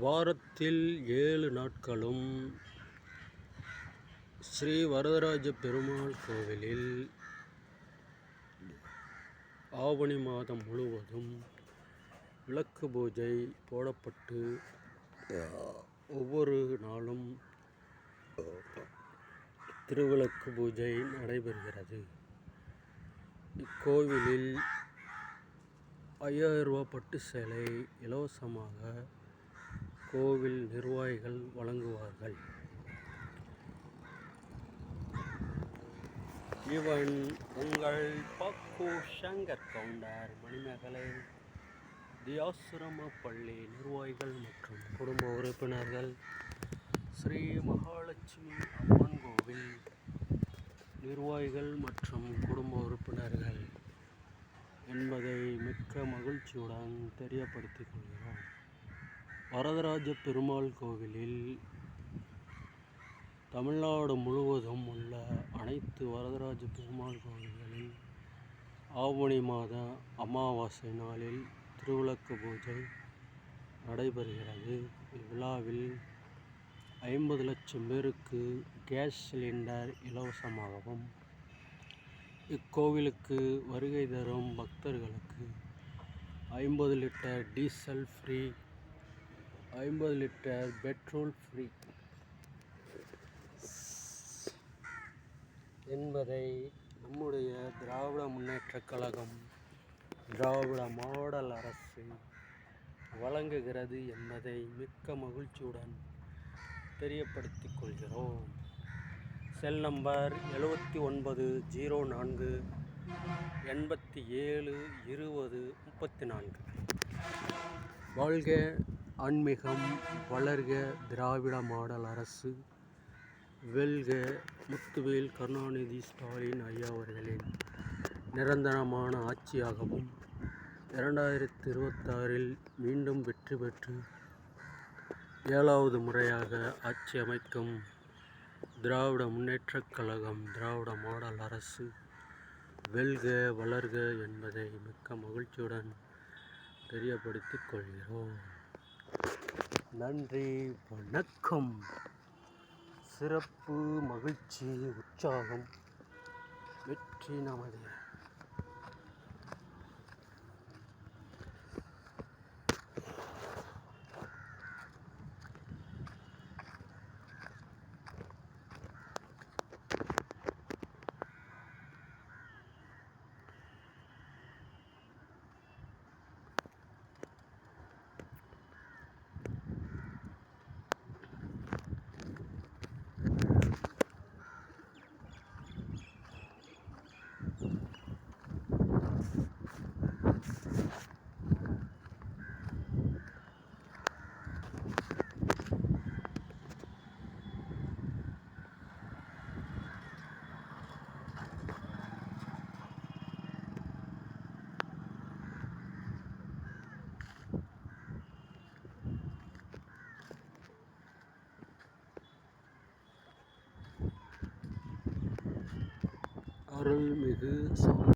வாரத்தில் ஏழு நாட்களும் ஸ்ரீ வரதராஜ பெருமாள் கோவிலில் ஆவணி மாதம் முழுவதும் விளக்கு பூஜை போடப்பட்டு ஒவ்வொரு நாளும் திருவிளக்கு பூஜை நடைபெறுகிறது. இக்கோவிலில் ஐயாயிரம் ரூபா பட்டு சேலை இலவசமாக கோவில் நிர்வாகிகள் வழங்குவார்கள். இவன் உங்கள் பக்கு சங்கர் கவுண்டர் மணிமேகலை தியாசிரம பள்ளி நிர்வாகிகள் மற்றும் குடும்ப உறுப்பினர்கள் ஸ்ரீ மகாலட்சுமி அம்மன் கோவில் நிர்வாகிகள் மற்றும் குடும்ப உறுப்பினர்கள் என்பதை மிக்க மகிழ்ச்சியுடன் தெரியப்படுத்திக் கொள்கிறோம். வரதராஜ பெருமாள் கோவிலில் தமிழ்நாடு முழுவதும் உள்ள அனைத்து வரதராஜ பெருமாள் கோவில்களில் ஆவணி மாத அமாவாசை நாளில் திருவிளக்கு பூஜை நடைபெறுகிறது. இவ்விழாவில் ஐம்பது லட்சம் பேருக்கு கேஸ் சிலிண்டர் இலவசமாகவும் இக்கோவிலுக்கு வருகை தரும் பக்தர்களுக்கு ஐம்பது லிட்டர் டீசல் ஃப்ரீ ஐம்பது லிட்டர் பெட்ரோல் ஃப்ரீ. என்பதை நம்முடைய திராவிட முன்னேற்றக் கழகம் திராவிட மாடல் அரசு வழங்குகிறது என்பதை மிக்க மகிழ்ச்சியுடன் தெரியப்படுத்திக் கொள்கிறோம். செல் நம்பர் எழுபத்தி ஒன்பது ஜீரோ நான்கு எண்பத்தி ஏழு இருபது முப்பத்தி நான்கு. வாழ்க ஆன்மீகம் வளர்க திராவிட மாடல் அரசு வெல்க முத்துவேல் கருணாநிதி ஸ்டாலின் ஐயா அவர்களின் நிரந்தரமான ஆட்சியாகவும் இரண்டாயிரத்தி இருபத்தாறில் மீண்டும் வெற்றி பெற்று ஏழாவது முறையாக ஆட்சி அமைக்கும் திராவிட முன்னேற்றக் கழகம் திராவிட மாடல் அரசு வெல்க வளர்க என்பதை மிக்க மகிழ்ச்சியுடன் தெரியப்படுத்திக் கொள்கிறோம். நன்றி வணக்கம். சிறப்பு மகிழ்ச்சி உற்சாகம். வெற்றி நமது அருள்மிகு சௌ